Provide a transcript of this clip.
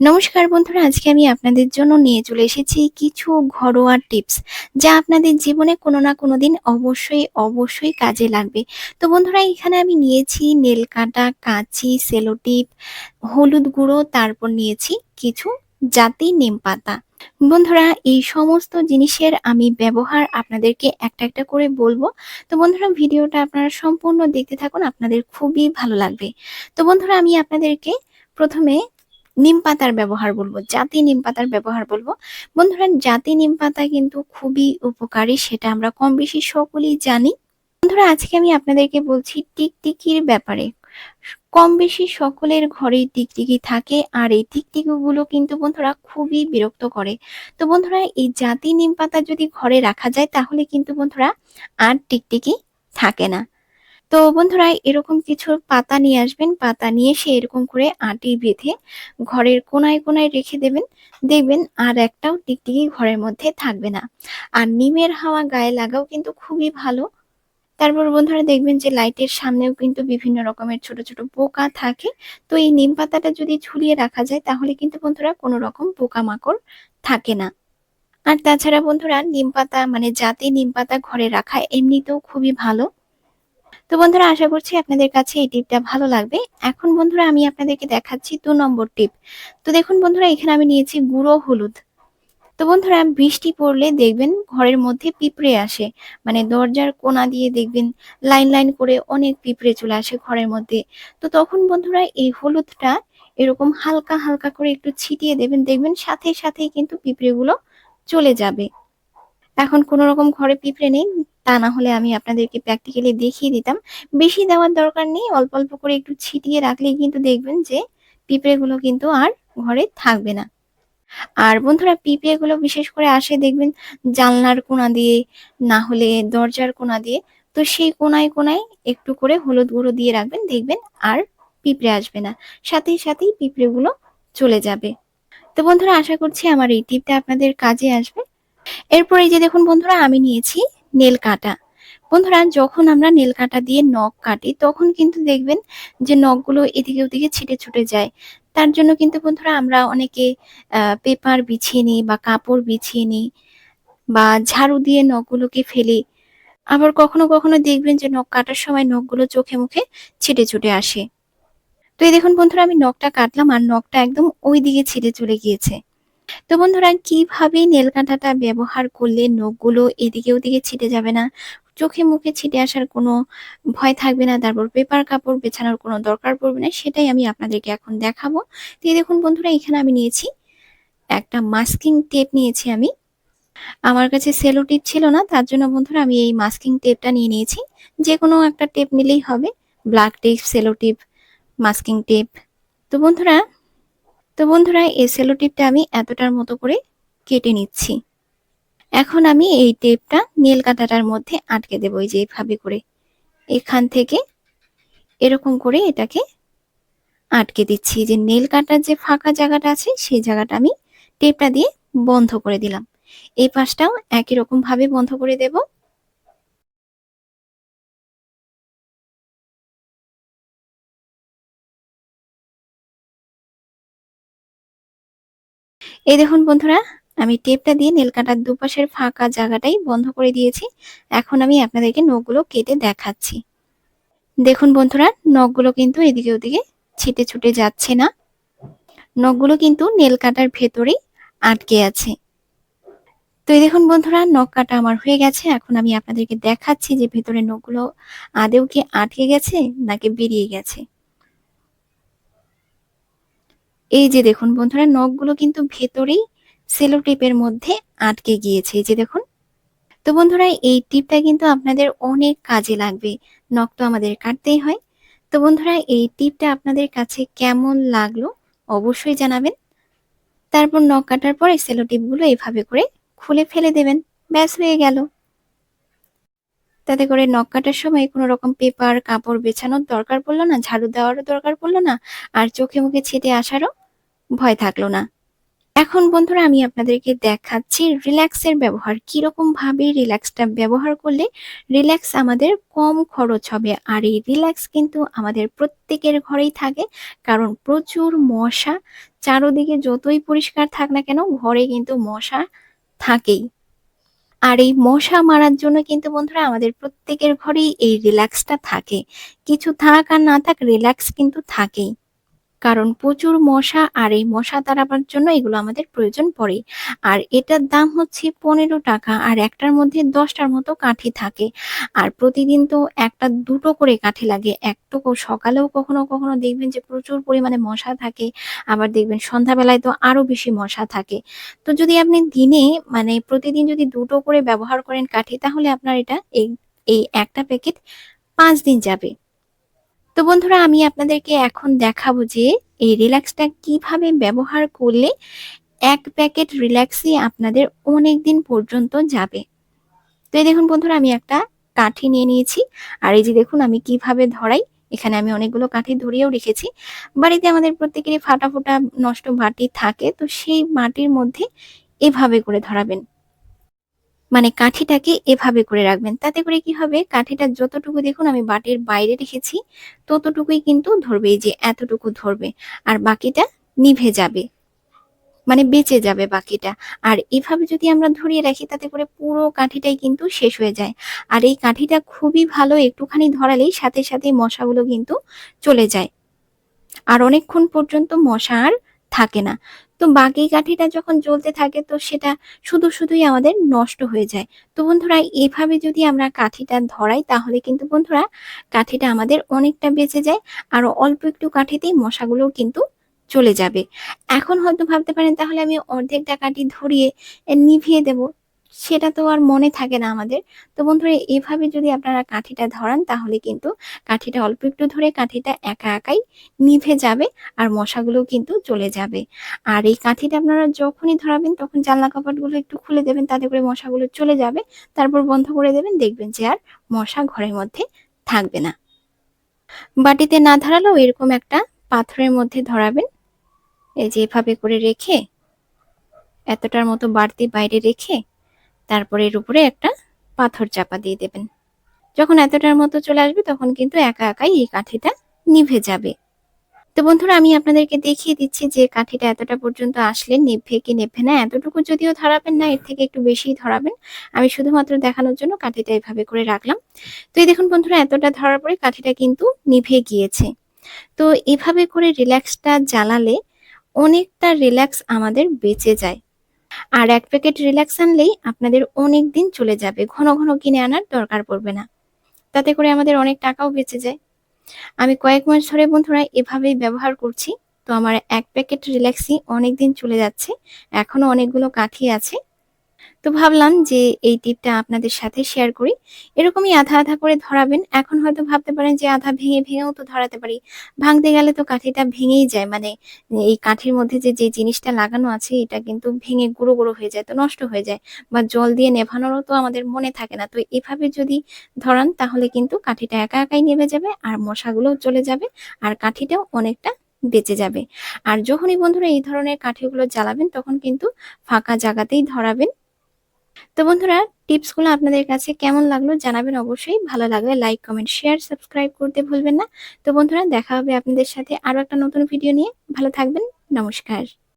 নমস্কার বন্ধুরা, আজকে আমি আপনাদের জন্য নিয়ে চলে এসেছি কিছু ঘরোয়া টিপস, যা আপনাদের জীবনে কোনো না কোনো দিন অবশ্যই অবশ্যই কাজে লাগবে। তো বন্ধুরা, এখানে আমি নিয়েছি নেল কাটা, কাঁচি সেলোটিপ হলুদ গুঁড়ো, তারপর নিয়েছি কিছু জাতি নিম পাতা। বন্ধুরা, এই সমস্ত জিনিসের আমি ব্যবহার আপনাদেরকে একটা একটা করে বলব। তো বন্ধুরা, ভিডিওটা আপনারা সম্পূর্ণ দেখতে থাকুন, আপনাদের খুবই ভালো লাগবে। তো বন্ধুরা, আমি আপনাদেরকে প্রথমে নিম পাতার ব্যবহার বলব, জাতি নিম পাতার ব্যবহার বলব। বন্ধুরা, জাতি নিম পাতা কিন্তু খুবই উপকারী, সেটা আমরা কম বেশি সকলেই জানি। বন্ধুরা, আজকে আমি আপনাদেরকে বলছি টিকটিকির ব্যাপারে। কম বেশি সকলের ঘরেই টিকটিকি থাকে, আর এই টিকটিকি গুলো কিন্তু বন্ধুরা খুবই বিরক্ত করে। তো বন্ধুরা, এই জাতি নিম পাতা যদি ঘরে রাখা যায়, তাহলে কিন্তু বন্ধুরা আর টিকটিকি থাকে না। তো বন্ধুরা, এরকম কিছু পাতা নিয়ে আসবেন। পাতা নিয়ে এসে এরকম করে আটি বেঁধে ঘরের কোনায় কোনায় রেখে দেবেন। দেখবেন আর একটাও টিকটিকি ঘরের মধ্যে থাকবে না। আর নিমের হাওয়া গায়ে লাগাও কিন্তু খুবই ভালো। তারপর বন্ধুরা, দেখবেন যে লাইটের সামনেও কিন্তু বিভিন্ন রকমের ছোট ছোট পোকা থাকে। তো এই নিম পাতাটা যদি ঝুলিয়ে রাখা যায়, তাহলে কিন্তু বন্ধুরা কোনো রকম পোকামাকড় থাকে না। আর তাছাড়া বন্ধুরা, নিম পাতা মানে জাতি নিম পাতা ঘরে রাখা এমনিতেও খুবই ভালো। তো বন্ধুরা, আশা করছি আপনাদের কাছে এই টিপটা ভালো লাগবে। এখন বন্ধুরা, আমি আপনাদেরকে দেখাচ্ছি দু নম্বর টিপ। তো দেখুন বন্ধুরা, এখানে আমি নিয়েছি গুঁড়ো হলুদ। তো বন্ধুরা, বৃষ্টি পড়লে দেখবেন ঘরের মধ্যে পিঁপড়ে আসে। মানে দরজার কোনা দিয়ে দেখবেন লাইন লাইন করে অনেক পিঁপড়ে চলে আসে ঘরের মধ্যে। তো তখন বন্ধুরা, এই হলুদটা এরকম হালকা হালকা করে একটু ছিটিয়ে দেবেন। দেখবেন সাথে সাথেই কিন্তু পিঁপড়েগুলো চলে যাবে। এখন কোনো রকম ঘরে পিঁপড়ে নেই। তা না হলে আমি আপনাদেরকে প্র্যাকটিক্যালি দেখিয়ে দিতাম। বেশি দেওয়ার দরকার নেই, অল্প অল্প করে একটু ছিটিয়ে রাখলেই কিন্তু দেখবেন যে পিঁপড়েগুলো কিন্তু আর ঘরে থাকবে না। আর বন্ধুরা, পিঁপড়েগুলো বিশেষ করে আসে দেখবেন জানলার কোনা দিয়ে, না হলে দরজার কোনা দিয়ে। তো সেই কোনায় কোনায় একটু করে হলুদ গুঁড়ো দিয়ে রাখবেন, দেখবেন আর পিঁপড়ে আসবে না। সাথে সাথেই পিঁপড়েগুলো চলে যাবে। তো বন্ধুরা, আশা করছি আমার এই টিপটা আপনাদের কাজে আসবে। এরপর যে দেখুন বন্ধুরা, আমি নিয়েছি নেল কাটা। বন্ধুরা, যখন আমরা নেল কাটা দিয়ে নখ কাটি, তখন কিন্তু দেখবেন যে নখগুলো এদিকে ওদিকে ছিটে ছুটে যায়। তার জন্য কিন্তু বন্ধুরা, আমরা অনেকে পেপার বিছিয়ে নিই বা কাপড় বিছিয়ে নিই বা ঝাড়ু দিয়ে নখগুলোকে ফেলি। আবার কখনো কখনো দেখবেন যে নখ কাটার সময় নখগুলো চোখে মুখে ছিটে ছুটে আসে। তো এই দেখুন বন্ধুরা, আমি নখটা কাটলাম আর নখটা একদম ওই দিকে ছিটে চলে গিয়েছে। তো বন্ধুরা, কীভাবে নেল কাঁটাটা ব্যবহার করলে নখগুলো এদিকে ওদিকে ছিটে যাবে না? চোখে মুখে ছিটে আসার কোনো ভয় থাকবে না, তারপর পেপার কাপড় বেছানোর কোনো দরকার পড়বে না, সেটাই আমি আপনাদেরকে এখন দেখাবো। তো দেখুন বন্ধুরা, এখানে আমি নিয়েছি একটা মাস্কিং টেপ নিয়েছি আমি। আমার কাছে সেলো টিপ ছিল না, তার জন্য বন্ধুরা আমি এই মাস্কিং টেপটা নিয়ে নিয়েছি। যে কোনো একটা টেপ নিলেই হবে black tape cello tape masking tape তো বন্ধুরা তো বন্ধুরা, এই সেলো টিপটা আমি এতটার মতো করে কেটে নিচ্ছি। এখন আমি এই টেপটা নেল কাটাটার মধ্যে আটকে দেবো, এই যে এইভাবে করে। এখান থেকে এরকম করে এটাকে আটকে দিচ্ছি। যে নেল কাটার যে ফাঁকা জায়গাটা আছে, সেই জায়গাটা আমি টেপটা দিয়ে বন্ধ করে দিলাম। এই পাশটাও একই রকম ভাবে বন্ধ করে দেব। এই দেখুন বন্ধুরা, আমি টেপটা দিয়ে নেল কাটার দুপাশের ফাঁকা জায়গাটাই বন্ধ করে দিয়েছি। এখন আমি আপনাদেরকে নখগুলো কেটে দেখাচ্ছি। দেখুন বন্ধুরা, নখগুলো কিন্তু এদিকে ওদিকে ছিটে ছুটে যাচ্ছে না। নখগুলো কিন্তু নেল কাটার ভেতরেই আটকে আছে। তো এই দেখুন বন্ধুরা, নখ কাটা আমার হয়ে গেছে। এখন আমি আপনাদেরকে দেখাচ্ছি যে ভেতরে নখগুলো আদেও কি আটকে গেছে নাকি বেরিয়ে গেছে। এই যে দেখুন বন্ধুরা, নখগুলো কিন্তু ভেতরেই সেলো টিপের মধ্যে আটকে গিয়েছে, এই যে দেখুন। তো বন্ধুরা, এই টিপটা কিন্তু আপনাদের অনেক কাজে লাগবে, নখ তো আমাদের কাটতেই হয়। তো বন্ধুরা, এই টিপটা আপনাদের কাছে কেমন লাগল অবশ্যই জানাবেন। তারপর নখ কাটার পরে সেলো টিপগুলো এভাবে করে খুলে ফেলে দেবেন, ব্যাস হয়ে গেল। তাতে করে নখ কাটার সময় কোনো রকম পেপার, কাপড় বেছানোর দরকার পড়ল না, ঝাড়ু দেওয়ারও দরকার পড়ল না, আর চোখে মুখে ছিটে আসারও ভয় থাকল না। এখন বন্ধুরা আমি আপনাদেরকে দেখাচ্ছি রিল্যাক্সের ব্যবহার, কীরকম ভাবে রিল্যাক্সটা ব্যবহার করলে রিল্যাক্স আমাদের কম খরচ হবে। আর এই রিল্যাক্স কিন্তু আমাদের প্রত্যেকের ঘরেই থাকে, কারণ প্রচুর মশা, চারোদিকে যতই পরিষ্কার থাক না কেন, ঘরে কিন্তু মশা থাকেই। আর এই মশা মারার জন্য কিন্তু বন্ধুরা আমাদের প্রত্যেকের ঘরেই এই রিল্যাক্সটা থাকে। কিছু থাক আর না থাক রিল্যাক্স কিন্তু থাকেই। কারণ প্রচুর মশা আর এই মশা তাড়াবার জন্য এগুলো আমাদের প্রয়োজন পড়ে। আর এটার দাম হচ্ছে পনেরো টাকা আর একটার মধ্যে দশটার মতো কাঠি থাকে। আর প্রতিদিন তো একটা দুটো করে কাঠি লাগে। একটুকু সকালেও কখনো কখনো দেখবেন যে প্রচুর পরিমাণে মশা থাকে। আবার দেখবেন সন্ধ্যাবেলায় তো আরও বেশি মশা থাকে। তো যদি আপনি দিনে মানে প্রতিদিন যদি দুটো করে ব্যবহার করেন কাঠি, তাহলে আপনার এটা এই একটা প্যাকেট পাঁচ দিন যাবে। তো বন্ধুরা, আমি আপনাদেরকে এখন দেখাবো যে এই রিল্যাক্সটা কীভাবে ব্যবহার করলে এক প্যাকেট রিল্যাক্সই আপনাদের অনেক দিন পর্যন্ত যাবে। তো এই দেখুন বন্ধুরা, আমি একটা কাঠি নিয়ে নিয়েছি। আর এই যে দেখুন, আমি কীভাবে ধরাই, এখানে আমি অনেকগুলো কাঠি ধরিয়েও রেখেছি। বাড়িতে আমাদের প্রত্যেকেরই ফাটা ফোটা নষ্ট বাটি থাকে, তো সেই মাটির মধ্যে এভাবে করে ধরাবেন। মানে কাঠিটাকে এভাবে করে রাখবেন। তাতে করে কি হবে? কাঠিটা যতটুকু দেখুন আমি বাটির বাইরে রেখেছি, ততটুকুই কিন্তু ধরবে যে এতটুকু ধরবে। আর বাকিটা নিভে যাবে মানে বেঁচে যাবে বাকিটা। আর এভাবে যদি আমরা ধরিয়ে রাখি, তাতে করে পুরো কাঠিটাই কিন্তু শেষ হয়ে যায়। আর এই কাঠিটা খুবই ভালো একটুখানি ধরালেই সাথে সাথে মশাগুলো কিন্তু চলে যায়। আর অনেকক্ষণ পর্যন্ত মশা আর থাকে না। তো বাকি কাঠিটা যখন জ্বলতে থাকে তো সেটা শুধু শুধুই আমাদের নষ্ট হয়ে যায়। তো বন্ধুরা, এভাবে যদি আমরা কাঠিটা ধরাই তাহলে কিন্তু বন্ধুরা কাঠিটা আমাদের অনেকটা বেঁচে যায় আর অল্প একটু কাঠিতেই মশাগুলোও কিন্তু চলে যাবে। এখন হয়তো ভাবতে পারেন তাহলে আমি অর্ধেকটা কাঠি ধরিয়ে নিভিয়ে দেব। সেটা তো আর মনে থাকে না আমাদের। তো বন্ধুরা, এভাবে যদি আপনারা কাঠিটা ধরান, তাহলে কিন্তু কাঠিটা অল্প একটু ধরে কাঠিটা একা একাই নিভে যাবে আর মশাগুলোও কিন্তু চলে যাবে। আর এই কাঠিটা আপনারা যখনই ধরাবেন, তখন জানলা কাপড়গুলো একটু খুলে দেবেন, তাতে করে মশাগুলো চলে যাবে। তারপর বন্ধ করে দেবেন, দেখবেন যে আর মশা ঘরের মধ্যে থাকবে না। বাটিতে না ধরালেও এরকম একটা পাথরের মধ্যে ধরাবেন। এই যে এভাবে করে রেখে, এতটার মতো বাড়তি বাইরে রেখে তারপরে এর উপরে একটা পাথর চাপা দিয়ে দেবেন। যখন এতটার মতো চলে আসবে তখন কিন্তু একা একাই এই কাঠিটা নিভে যাবে। তো বন্ধুরা, আমি আপনাদেরকে দেখিয়ে দিচ্ছি যে কাঠিটা এতটা পর্যন্ত আসলে নেভে কি নেভে না, এতটুকু যদিও ধরাবেন না, এর থেকে একটু বেশি ধরাবেন। আমি শুধুমাত্র দেখানোর জন্য কাঠিটা এভাবে করে রাখলাম। তো এই দেখুন বন্ধুরা, এতটা ধরার পরে কাঠিটা কিন্তু নিভে গিয়েছে। তো এভাবে করে রিল্যাক্সটা জ্বালালে অনেকটা রিল্যাক্স আমাদের বেঁচে যায়। আর এক প্যাকেট রিল্যাক্স আনলেই আপনাদের অনেক দিন চলে যাবে, ঘন ঘন কিনে আনার দরকার পড়বে না। তাতে করে আমাদের অনেক টাকাও বেঁচে যায়। আমি কয়েক মাস ধরে বন্ধুরা এভাবেই ব্যবহার করছি। তো আমার এক প্যাকেট রিল্যাক্সি অনেক দিন চলে যাচ্ছে, এখনও অনেকগুলো কাঠি আছে। তো ভাবলাম যে এই টিপটা আপনাদের সাথে শেয়ার করি। এরকমই আধা আধা করে ধরাবেন। এখন হয়তো ভাবতে পারেন যে আধা ভেঙে ভেঙেও তো ধরাতে পারি। ভাঙতে গেলে তো কাঠিটা ভেঙেই যায়। মানে এই কাঠির মধ্যে যে যে জিনিসটা লাগানো আছে, এটা কিন্তু ভেঙে গুঁড়ো গুঁড়ো হয়ে যায়, তো নষ্ট হয়ে যায় বা জল দিয়ে নেভানোরও তো আমাদের মনে থাকে না। তো এভাবে যদি ধরান, তাহলে কিন্তু কাঠিটা একা একাই নেমে যাবে আর মশাগুলোও চলে যাবে আর কাঠিটাও অনেকটা বেঁচে যাবে। আর যখনই বন্ধুরা এই ধরনের কাঠিগুলো জ্বালাবেন, তখন কিন্তু ফাঁকা জায়গাতেই ধরাবেন। তো বন্ধুরা, টিপসগুলো আপনাদের কাছে কেমন লাগল জানাবেন অবশ্যই। ভালো লাগলে লাইক, কমেন্ট, শেয়ার, সাবস্ক্রাইব করতে ভুলবেন না। তো বন্ধুরা, দেখা হবে আপনাদের সাথে আরও একটা নতুন ভিডিও নিয়ে। ভালো থাকবেন, নমস্কার।